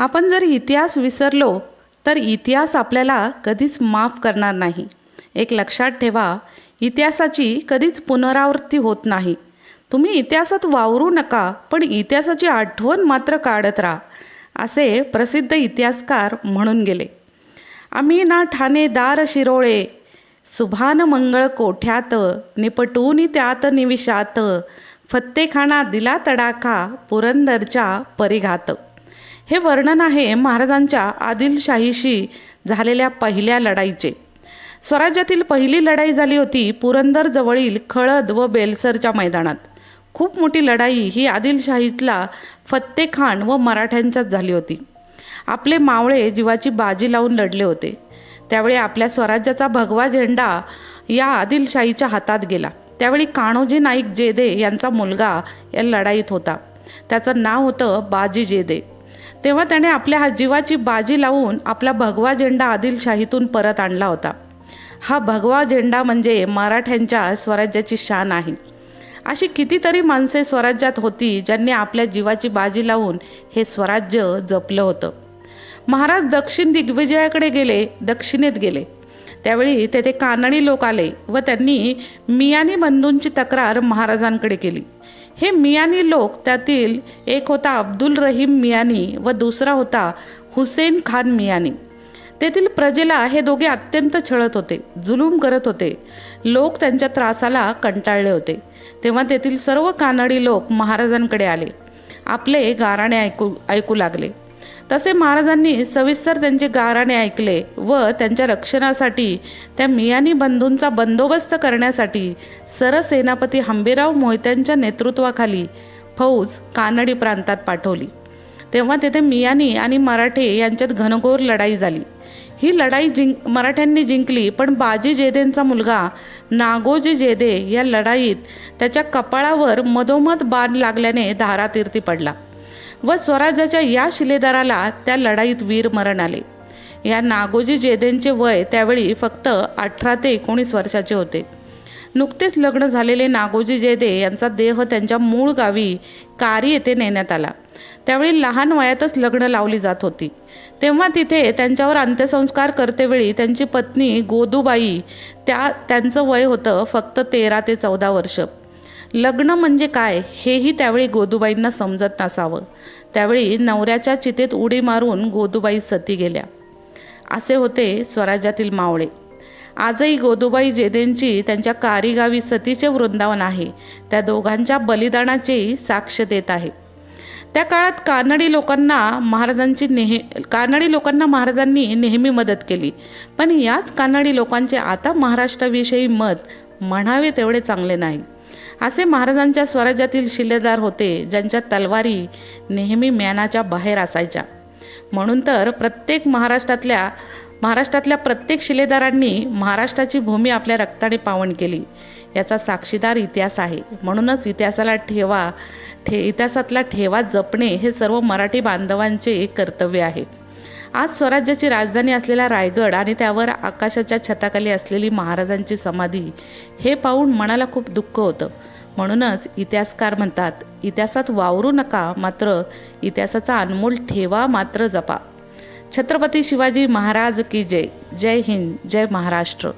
आपण जर इतिहास विसरलो तर इतिहास आपल्याला कधीच माफ करणार नाही. एक लक्षात ठेवा इतिहासाची कधीच पुनरावृत्ती होत नाही. तुम्ही इतिहासात वावरू नका पण इतिहासाची आठवण मात्र काढत राहा असे प्रसिद्ध इतिहासकार म्हणून गेले. आम्ही ना ठाणेदार शिरोळे सुभान मंगळ कोठ्यात निपटून त्यात निविषात फत्तेखाना दिला तडाखा पुरंदरच्या परिघात. हे वर्णन आहे महाराजांच्या आदिलशाहीशी झालेल्या पहिल्या लढाईचे. स्वराज्यातील पहिली लढाई झाली होती पुरंदर जवळील खळद व बेलसरच्या मैदानात. खूप मोठी लढाई ही आदिलशाहीतला फत्तेखान व मराठ्यांच्यात झाली होती. आपले मावळे जीवाची बाजी लावून लढले होते. त्यावेळी आपल्या स्वराज्याचा भगवा झेंडा या आदिलशाहीच्या हातात गेला. त्यावेळी कान्होजी नाईक जेदे यांचा मुलगा या लढाईत होता. त्याचं नाव होतं बाजी जेदे. तेव्हा त्याने आपल्या हा जीवाची बाजी लावून आपला भगवा झेंडा आदिलशाहीतून परत आणला होता. हा भगवा झेंडा म्हणजे मराठ्यांच्या स्वराज्याची शान आहे. अशी कितीतरी माणसे स्वराज्यात होती ज्यांनी आपल्या जीवाची बाजी लावून हे स्वराज्य जपलं होतं. महाराज दक्षिण दिग्विजयाकडे गेले दक्षिणेत गेले. त्यावेळी तेथे कानडी लोक आले व त्यांनी मियानी बंधूंची तक्रार महाराजांकडे केली. हे मियानी लोक त्यातील एक होता अब्दुल रहीम मियानी व दुसरा होता हुसेन खान मियानी. तेथील प्रजेला हे दोघे अत्यंत छळत होते जुलूम करत होते. लोक त्यांच्या त्रासाला कंटाळले होते. तेव्हा तेथील सर्व कानडी लोक महाराजांकडे आले. आपले गाराणे ऐकू ऐकू लागले. तसे महाराजांनी सविस्तर त्यांचे गाराणे ऐकले व त्यांच्या रक्षणासाठी त्या मियानी बंधूंचा बंदोबस्त करण्यासाठी सरसेनापती हंबीराव मोहित्यांच्या नेतृत्वाखाली फौज कानडी प्रांतात पाठवली. तेव्हा तेथे मियानी आणि मराठे यांच्यात घनघोर लढाई झाली. ही लढाई जिंक मराठ्यांनी जिंकली पण बाजी जेदेंचा मुलगा नागोजी जेदे या लढाईत त्याच्या कपाळावर मधोमध बाण लागल्याने धारातीर्थी पडला. व स्वराज्याच्या या शिलेदाराला त्या लढाईत वीर मरण आले. या नागोजी जेदेंचे वय त्यावेळी फक्त अठरा ते एकोणीस वर्षाचे होते. नुकतेच लग्न झालेले नागोजी जेदे यांचा देह त्यांच्या मूळ गावी कारी येथे नेण्यात आला. त्यावेळी लहान वयातच लग्न लावली जात होती. तेव्हा तिथे त्यांच्यावर अंत्यसंस्कार करतेवेळी त्यांची पत्नी गोदूबाई त्या त्यांचं वय होतं फक्त तेरा ते चौदा वर्ष. लग्न म्हणजे काय हेही त्यावेळी गोदूबाईंना समजत नसावं. त्यावेळी नवऱ्याच्या चितेत उडी मारून गोदूबाई सती गेल्या. असे होते स्वराज्यातील मावळे. आजही गोदूबाई जेदेंची त्यांच्या कारीगावी सतीचे वृंदावन आहे. त्या दोघांच्या बलिदानाची साक्ष देत आहे. त्या काळात कानडी लोकांना महाराजांची नेह कानडी लोकांना महाराजांनी नेहमी मदत केली. पण याच कानडी लोकांचे आता महाराष्ट्राविषयी मत म्हणावे तेवढे चांगले नाही. असे महाराजांच्या स्वराज्यातील शिलेदार होते ज्यांच्या तलवारी नेहमी म्यानाच्या बाहेर असायच्या. म्हणून तर प्रत्येक महाराष्ट्रातल्या महाराष्ट्रातल्या प्रत्येक शिलेदारांनी महाराष्ट्राची भूमी आपल्या रक्ताने पावन केली. याचा साक्षीदार इतिहास आहे. म्हणूनच इतिहासाला ठेवा ठे इतिहासातला ठेवा जपणे हे सर्व मराठी बांधवांचे कर्तव्य आहे. आज स्वराज्याची राजधानी असलेला रायगड आणि त्यावर आकाशाच्या छताखाली असलेली महाराजांची समाधी हे पाहून मनाला खूप दुःख होतं. म्हणूनच इतिहासकार म्हणतात इतिहासात वावरू नका मात्र इतिहासाचा अनमोल ठेवा मात्र जपा. छत्रपती शिवाजी महाराज की जय. जय हिंद जय महाराष्ट्र.